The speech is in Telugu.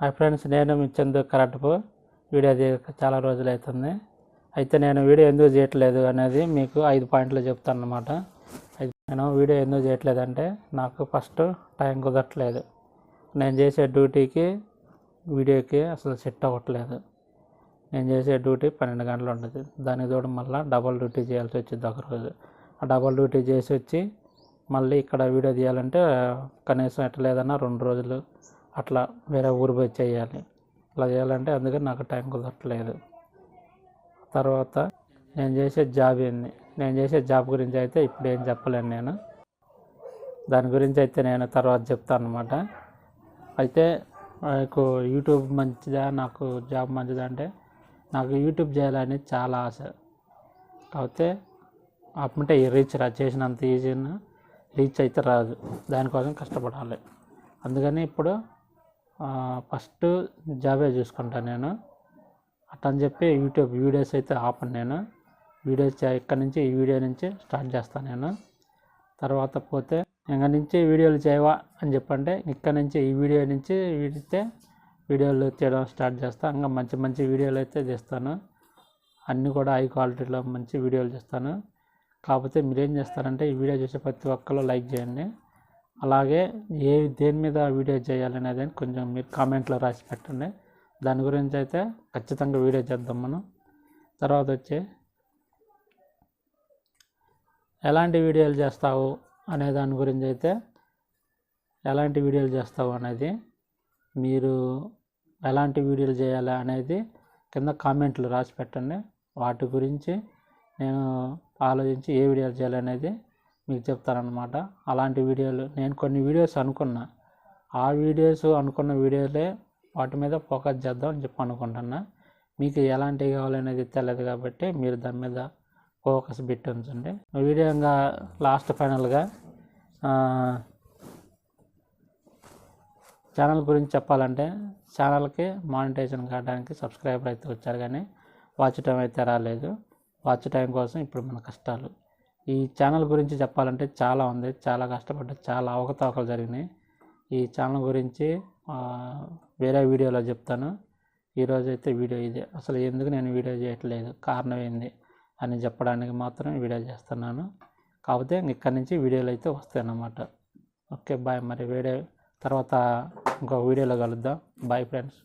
హాయ్ ఫ్రెండ్స్ నేను ఇచ్చేందుకు కరెక్ట్ వీడియో తీయక చాలా రోజులు అవుతుంది అయితే నేను వీడియో ఎందుకు చేయట్లేదు అనేది మీకు ఐదు పాయింట్లు చెప్తాను అనమాట నేను వీడియో ఎందుకు చేయట్లేదు అంటే నాకు ఫస్ట్ టైం కుదరట్లేదు. నేను చేసే డ్యూటీకి వీడియోకి అసలు సెట్ అవ్వట్లేదు. నేను చేసే డ్యూటీ పన్నెండు గంటలు ఉంటుంది. దానికి తోడు మళ్ళీ డబల్ డ్యూటీ చేయాల్సి వచ్చింది ఒకరోజు. ఆ డబల్ డ్యూటీ చేసి వచ్చి మళ్ళీ ఇక్కడ వీడియో తీయాలంటే కనీసం ఎట్టలేదన్నా రెండు రోజులు అట్లా వేరే ఊరు పోయి చేయాలి. అలా చేయాలంటే అందుకని నాకు టైం కుదరట్లేదు. తర్వాత నేను చేసే జాబ్ ఏంది? నేను చేసే జాబ్ గురించి అయితే ఇప్పుడు ఏం చెప్పలేను నేను. దాని గురించి అయితే నేను తర్వాత చెప్తాను అనమాట అయితే నాకు యూట్యూబ్ మంచిదా? నాకు జాబ్ మంచిదా అంటే నాకు యూట్యూబ్ చేయాలని చాలా ఆశ. కాకపోతే అప్పుంటే రీచ్ రా చేసినంత ఈజీగా రీచ్ అయితే రాదు. దానికోసం కష్టపడాలి. అందుకని ఇప్పుడు ఫస్ట్ జాబే చూసుకుంటాను నేను. అట్టని చెప్పి యూట్యూబ్ వీడియోస్ అయితే ఆపను నేను. వీడియోస్ ఇక్కడ నుంచి ఈ వీడియో నుంచి స్టార్ట్ చేస్తాను నేను. తర్వాత పోతే ఇంకా నుంచి వీడియోలు చేయవా? అని చెప్పంటే ఇక్కడ నుంచి ఈ వీడియో నుంచి వీడితే వీడియోలు తీయడం స్టార్ట్ చేస్తాను ఇంకా మంచి మంచి వీడియోలు అయితే తీస్తాను. అన్నీ కూడా హై క్వాలిటీలో మంచి వీడియోలు చేస్తాను కాకపోతే మీరు ఏం చేస్తారంటే ఈ వీడియో చూసే ప్రతి ఒక్కరు లైక్ చేయండి. అలాగే ఏ దేని మీద వీడియో చేయాలనేది కొంచెం మీరు కామెంట్లో రాసి పెట్టండి. దాని గురించి అయితే ఖచ్చితంగా వీడియో చేద్దాం మనం. తర్వాత వచ్చి ఎలాంటి వీడియోలు చేస్తావు అనే దాని గురించి అయితే ఎలాంటి వీడియోలు చేస్తావు అనేది మీరు ఎలాంటి వీడియోలు చేయాలి అనేది కింద కామెంట్లు రాసి పెట్టండి. వాటి గురించి నేను ఆలోచించి ఏ వీడియోలు చేయాలనేది మీకు చెప్తారనమాట అలాంటి వీడియోలు నేను కొన్ని వీడియోస్ అనుకున్నా. ఆ వీడియోస్ అనుకున్న వీడియోలే వాటి మీద ఫోకస్ చేద్దాం అని చెప్పి అనుకుంటున్నా. మీకు ఎలాంటివి కావాలనేది తెలియదు కాబట్టి మీరు దాని మీద ఫోకస్ పెట్టి ఉంచండి. వీడియో ఇంకా లాస్ట్ ఫైనల్గా ఛానల్ గురించి చెప్పాలంటే ఛానల్కి మానిటైజేషన్ కావడానికి సబ్స్క్రైబర్ అయితే వచ్చారు కానీ వాచ్ టైం అయితే రాలేదు. వాచ్ టైం కోసం ఇప్పుడు మన కష్టాలు. ఈ ఛానల్ గురించి చెప్పాలంటే చాలా ఉంది. చాలా కష్టపడ్డ చాలా అవకతవకలు జరిగినాయి. ఈ ఛానల్ గురించి వేరే వీడియోలో చెప్తాను. ఈరోజు అయితే వీడియో ఇదే. అసలు ఎందుకు నేను వీడియో చేయట్లేదు? కారణం ఏంది? అని చెప్పడానికి మాత్రం వీడియో చేస్తున్నాను. కాకపోతే ఇక్కడి నుంచి వీడియోలు అయితే వస్తాయన్నమాట ఓకే బాయ్. మరి వీడియో తర్వాత ఇంకో వీడియోలో కలుద్దాం. Bye friends.